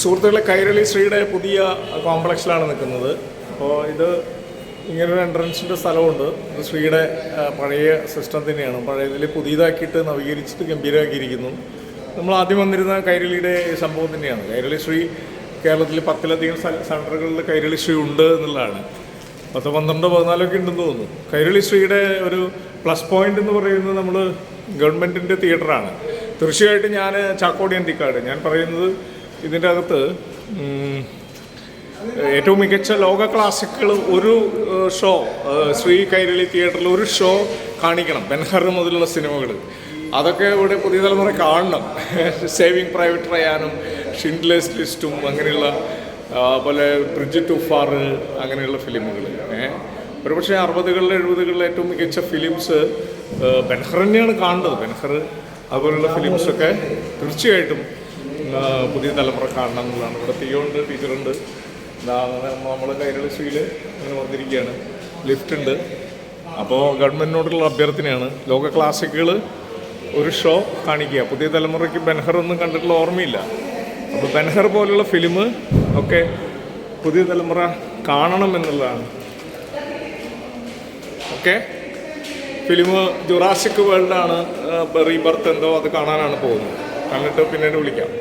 സുഹൃത്തുക്കളെ കൈരളി ശ്രീയുടെ പുതിയ കോംപ്ലക്സിലാണ് നിൽക്കുന്നത്. അപ്പോൾ ഇത് ഇങ്ങനൊരു എൻട്രൻസിന്റെ സ്ഥലമുണ്ട്. ഇത് ശ്രീയുടെ പഴയ സിസ്റ്റം തന്നെയാണ്. പഴയതിൽ പുതിയതാക്കിയിട്ട് നവീകരിച്ചിട്ട് ഗംഭീരമാക്കിയിരിക്കുന്നു നമ്മൾ ആദ്യം വന്നിരുന്ന കൈരളിയുടെ സംഭവം തന്നെയാണ്. കൈരളി ശ്രീ കേരളത്തിൽ പത്തിലധികം സെന്ററുകളിൽ കൈരളി ശ്രീ ഉണ്ട് എന്നുള്ളതാണ്. പത്ത് പന്ത്രണ്ടോ പതിനാലൊക്കെ ഉണ്ടെന്ന് തോന്നുന്നു. കൈരളി ശ്രീയുടെ ഒരു പ്ലസ് പോയിന്റ് എന്ന് പറയുന്നത് നമ്മൾ ഗവൺമെന്റിന്റെ തിയേറ്ററാണ്. തീർച്ചയായിട്ടും ഞാൻ ചാക്കോടി അന്തിക്കാട് ഞാൻ പറയുന്നത് ഇതിന്റെ അകത്ത് ഏറ്റവും മികച്ച ലോക ക്ലാസിക്കുകൾ ഒരു ഷോ ശ്രീ കൈരളി തിയേറ്ററിൽ ഒരു ഷോ കാണിക്കണം ബെൻഹർ മുതലുള്ള സിനിമകൾ. അതൊക്കെ ഇവിടെ പുതിയ തലമുറ കാണണം. സേവിങ് പ്രൈവറ്റ് റയാനും ഷിൻഡ്ലേസ് ലിസ്റ്റും അങ്ങനെയുള്ള പോലെ ബ്രിഡ്ജ് ടു ഫാർ അങ്ങനെയുള്ള ഫിലിമുകൾ. ഒരുപക്ഷെ അറുപതുകളിലെ എഴുപതുകളിലെ ഏറ്റവും മികച്ച ഫിലിംസ് ബെൻഹർ തന്നെയാണ് കാണേണ്ടത്. ബെൻഹർ അതുപോലുള്ള ഫിലിംസൊക്കെ തീർച്ചയായിട്ടും പുതിയ തലമുറ കാണണം എന്നുള്ളതാണ്. ഇവിടെ തീയുണ്ട് ടീച്ചറുണ്ട് നമ്മൾ കൈരളി ശ്രീയിൽ അങ്ങനെ വന്നിരിക്കുകയാണ്. ലിഫ്റ്റ് ഉണ്ട്. അപ്പോൾ ഗവൺമെന്റിനോടുള്ള അഭ്യർത്ഥനയാണ്. ലോക ക്ലാസിക്കുകൾ ഒരു ഷോ കാണിക്കുക. പുതിയ തലമുറയ്ക്ക് ബെൻഹർ ഒന്നും കണ്ടിട്ടുള്ള ഓർമ്മയില്ല. അപ്പോൾ ബെൻഹർ പോലുള്ള ഫിലിം ഒക്കെ പുതിയ തലമുറ കാണണം എന്നുള്ളതാണ്. ഓക്കെ ഫിലിം ജുറാസിക് വേൾഡാണ് റീബർത്ത് എന്തോ അത് കാണാനാണ് പോകുന്നത്. കണ്ടിട്ട് പിന്നീട് വിളിക്കാം.